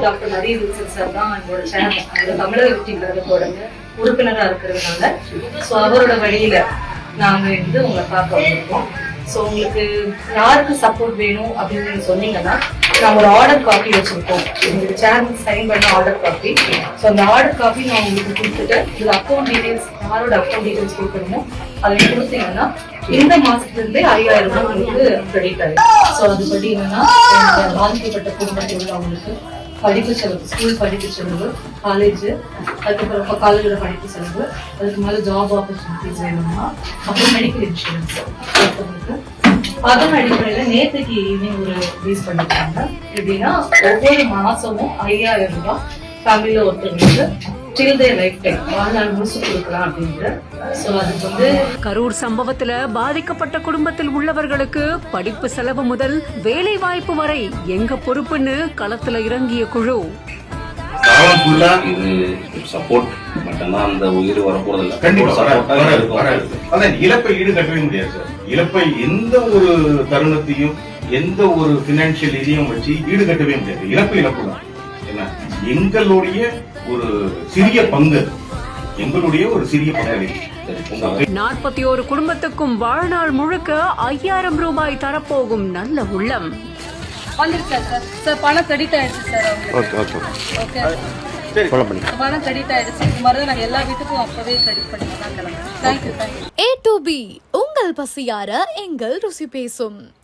Doctor நரி Wilson sir தான் என்னோட சேனல் அந்த தமிழக வெற்றி கழகத்தோட இருக்கிறதுனால ஸோ அவரோட வழியில நாங்கள் வந்து உங்களை பார்க்க வந்திருக்கோம். ஸோ உங்களுக்கு யாருக்கு சப்போர்ட் வேணும் அப்படின்னு நீங்க சொன்னீங்கன்னா நாங்க ஒரு ஆர்டர் காப்பி வச்சுருக்கோம். உங்களுக்கு சேர்மன் சைன் பண்ண ஆர்டர் காப்பி ஸோ அந்த ஆர்டர் காப்பி நான் உங்களுக்கு கொடுத்துட்டு இதில் அக்கௌண்ட் டீடைல்ஸ் யாரோட அக்கௌண்ட் டீடைல்ஸ் கொடுக்கணுமோ அதை கொடுத்தீங்கன்னா இந்த மாதத்துலேருந்தே ஐயாயிரம் ரூபாய் உங்களுக்கு கிரெடிட் ஆகும் ஸோ அது படி என்னன்னா பாதிக்கப்பட்ட குடும்பத்தில் உள்ளவங்களுக்கு படிப்பு செலவு ஸ்கூல் படிப்பு செலவு காலேஜ் அதுக்கப்புறம் இப்போ காலேஜில் படிப்பு செலவு அதுக்கு மேலே ஜாப் ஆப்பர்ச்சுனிட்டிஸ் வேணுமா அப்புறம் மெடிக்கல் இன்சூரன்ஸ் அதன் அடிப்படையில் நேற்றுக்கு ஈவினிங் ஒரு ரிலீஸ் பண்ணிருக்காங்க எப்படின்னா ஒவ்வொரு மாசமும் ஐயாயிரம் ரூபாய் ஃபேமிலியில் ஒருத்தவங்களுக்கு டில் தே லைஃப் டைம் வாழ்நாள் முழுசு கொடுக்கலாம் அப்படின்ட்டு ஸோ அதுக்கு வந்து கரூர் சம்பவத்துல பாதிக்கப்பட்ட குடும்பத்தில் உள்ளவர்களுக்கு படிப்பு செலவு முதல் வேலை வாய்ப்பு வரை எங்க பொறுப்புன்னு களத்துல இறங்கிய குழு. காலம் ஃபுல்லா இது சப்போர்ட் மட்டும்தான் அந்த உயிர் வரப்போறது இல்ல கண்டிப்பா வர- சப்போர்ட்டா வர- இருக்கும் வர- அதான் இழப்பை ஈடு கட்டவே முடியாது சார். இழப்பை எந்த ஒரு தருணத்தையும் எந்த ஒரு பினான்சியல் இதையும் வச்சு ஈடு கட்டவே முடியாது. இழப்பு இழப்பு தான் எங்களுடைய ஒரு சிறிய பங்கு. எங்களுடைய ஒரு சிறிய பங்களிப்பு நாற்பத்தி ஒரு குடும்பத்துக்கும் வாழ்நாள் முழுக்க ஐயாயிரம் ரூபாய் தரப்போகும் நல்ல உள்ளம். வந்துருச்சா சார். சார் பணம் கிரெடிட் ஆயிடுச்சு sir okay okay okay. Follow பண்ணி. பணம் கிரெடிட் ஆயிடுச்சு இது மாதிரி தான் நாங்கள் எல்லா வீட்டுக்கும் அப்பவே கிரெடிட் பண்ணி தான் கிளம்புறோம் thank you thank you A to B உங்கள் பசியார எங்கள் ருசி பேசும்.